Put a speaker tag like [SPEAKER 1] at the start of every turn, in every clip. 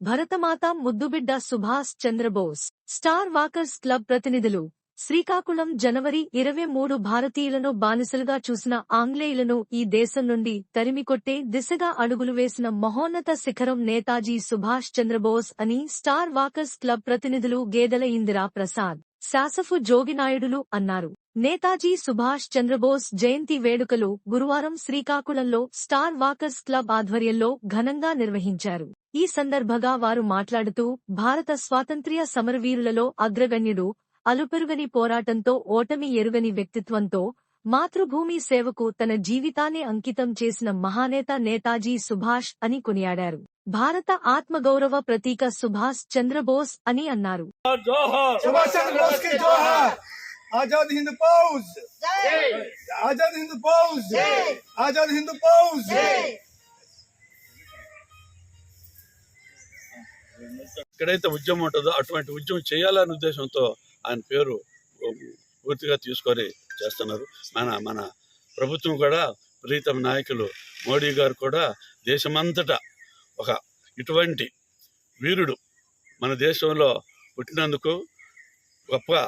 [SPEAKER 1] భరతమాత ముద్దుబిడ్డ Subhash Chandrabose star walkers club ప్రతినిధులు. శ్రీకాకుళం జనవరి ఇరవై మూడు భారతీయులను బానిసలుగా చూసిన ఆంగ్లేయులను ఈ దేశం నుండి తరిమికొట్టే దిశగా అడుగులు వేసిన మహోన్నత శిఖరం నేతాజీ సుభాష్ చంద్రబోస్ అని స్టార్ వాకర్స్ క్లబ్ ప్రతినిధులు గేదెల ఇందిరా ప్రసాద్ శాసఫు జోగినాయుడులు అన్నారు. నేతాజీ సుభాష్ చంద్రబోస్ జయంతి వేడుకలు గురువారం శ్రీకాకుళంలో స్టార్ వాకర్స్ క్లబ్ ఆధ్వర్యంలో ఘనంగా నిర్వహించారు ఈ సందర్భంగా వారు మాట్లాడుతూ భారత స్వాతంత్ర్య సమరవీరులలో అగ్రగణ్యుడు అలుపెరుగని పోరాటంతో ఓటమి ఎరుగని వ్యక్తిత్వంతో మాతృభూమి సేవకు తన జీవితాన్ని అంకితం చేసిన మహానేత నేతాజీ సుభాష్ అని కొనియాడారు భారత ఆత్మగౌరవ ప్రతీక సుభాష్ చంద్రబోస్ అని అన్నారు
[SPEAKER 2] జోహార్
[SPEAKER 3] सुभाष चंद्र बोस की जोहार आजाद हिंद फौज आजाद हिंद फौज आजाद हिंद फौज
[SPEAKER 2] ఎక్కడైతే ఉద్యమం ఉంటుందో అటువంటి ఉద్యమం చేయాలనే ఉద్దేశంతో ఆయన పేరు పూర్తిగా తీసుకొని చేస్తున్నారు మన మన ప్రభుత్వం కూడా ప్రీతమ నాయకులు మోడీ గారు కూడా దేశమంతటా ఒక ఇటువంటి వీరుడు మన దేశంలో పుట్టినందుకు గొప్ప ఆ,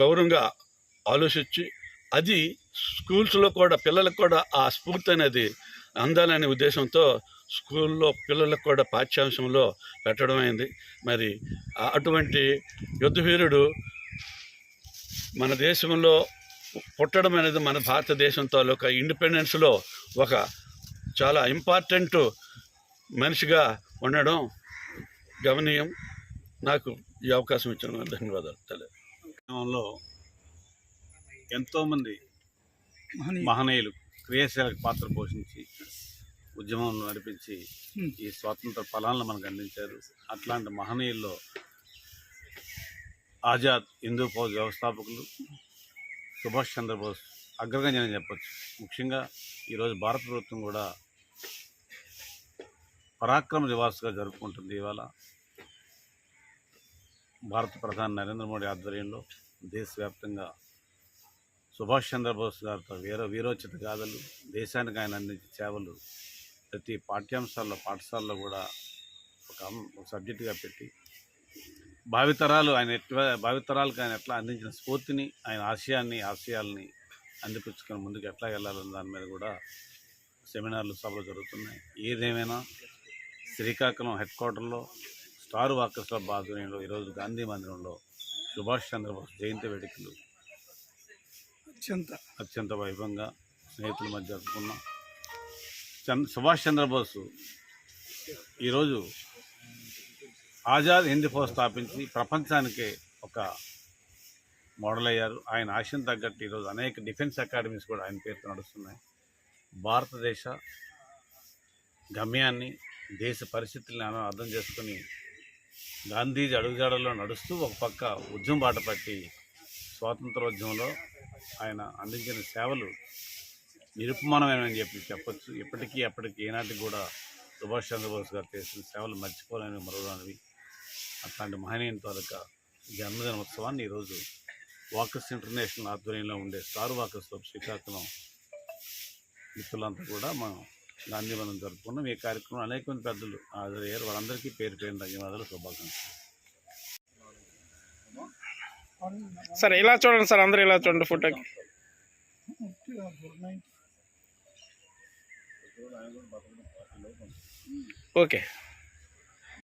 [SPEAKER 2] గౌరవంగా ఆలోచించి అది స్కూల్స్లో కూడా పిల్లలకు కూడా ఆ స్ఫూర్తి అనేది అందాలనే ఉద్దేశంతో స్కూల్లో పిల్లలకు కూడా పాఠ్యాంశంలో పెట్టడం అయింది. మరి అటువంటి యుద్ధవీరుడు మన దేశంలో పుట్టడం అనేది మన భారతదేశం తాలూకా ఇండిపెండెన్స్లో ఒక చాలా ఇంపార్టెంట్ మనిషిగా ఉండడం గమనీయం. నాకు ఈ అవకాశం ఇచ్చిన ధన్యవాదాలు. తెలియదు
[SPEAKER 4] లో ఎంతోమంది మహనీయులు. క్రియాశీలక పాత్ర పోషించి ఉద్యమం నడిపించి ఈ స్వాతంత్ర ఫలాలను మనకు అందించారు. అట్లాంటి మహనీయుల్లో ఆజాద్ హిందూ ఫౌజ్ వ్యవస్థాపకులు సుభాష్ చంద్రబోస్ అగ్రగణ్యం చెప్పొచ్చు. ముఖ్యంగా ఈరోజు భారత ప్రభుత్వం కూడా పరాక్రమ దివాస్గా జరుపుకుంటుంది ఇవాళ. భారత ప్రధాని నరేంద్ర మోడీ ఆధ్వర్యంలో దేశవ్యాప్తంగా సుభాష్ చంద్రబోస్ గారితో వీర వీరోచిత గాథలు దేశానికి ఆయన అందించే సేవలు ప్రతి పాఠ్యాంశాల్లో పాఠశాలలో కూడా ఒక ఒక సబ్జెక్టుగా పెట్టి భావితరాలు ఆయన ఎట్లా భావితరాలకు ఆయన ఎట్లా అందించిన స్ఫూర్తిని ఆయన ఆశయాన్ని ఆశయాల్ని అందిపుచ్చుకొని ముందుకు ఎట్లా వెళ్ళాలన్న దాని మీద కూడా సెమినార్లు సభలు జరుగుతున్నాయి. ఏదేమైనా శ్రీకాకుళం హెడ్ క్వార్టర్లో స్టార్ వాకర్స్ క్లబ్ ఆధ్వర్యంలో ఈరోజు గాంధీ మందిరంలో సుభాష్ చంద్రబోస్ జయంతి వేడుకలు.
[SPEAKER 3] అత్యంత.
[SPEAKER 4] అత్యంత వైభవంగా స్నేహితుల మధ్య జరుపుకున్నాం చంద్ సుభాష్ చంద్రబోస్ ఈరోజు ఆజాద్ హిందీ ఫౌజ్ స్థాపించి ప్రపంచానికే ఒక మోడల్ అయ్యారు. ఆయన ఆశయం తగ్గట్టు ఈరోజు అనేక డిఫెన్స్ అకాడమీస్ కూడా ఆయన పేరుతో నడుస్తున్నాయి. భారతదేశ గమ్యాన్ని దేశ పరిస్థితులను అర్థం చేసుకుని గాంధీజీ అడుగుజాడల్లో నడుస్తూ ఒక పక్క ఉద్యమం బాట పట్టి స్వాతంత్రోద్యమంలో ఆయన అందించిన సేవలు నిరుపమానమైనని చెప్పి చెప్పచ్చు. ఇప్పటికీ అప్పటికి ఏనాటికి కూడా సుభాష్ చంద్రబోస్ గారు చేసిన సేవలు మర్చిపోలేని మరొకవి అట్లాంటి మహనీయుని తాలూకా జన్మదిన ఉత్సవాన్ని ఈరోజు వాకర్స్ ఇంటర్నేషనల్ ఆధ్వర్యంలో ఉండే స్టార్ వాకర్స్ క్లబ్ శ్రీకాకుళం మిత్రులంతా కూడా మనం గాంధీ మనం జరుపుకున్నాం. ఈ కార్యక్రమం అనేక మంది పెద్దలు హాజరయ్యారు. వాళ్ళందరికీ పేరు పేరు ధన్యవాదాలు శుభాకాంక్షలు.
[SPEAKER 5] సార్ ఇలా చూడండి సార్ అందరూ ఇలా చూడండి ఫోటోకి. ఓకే.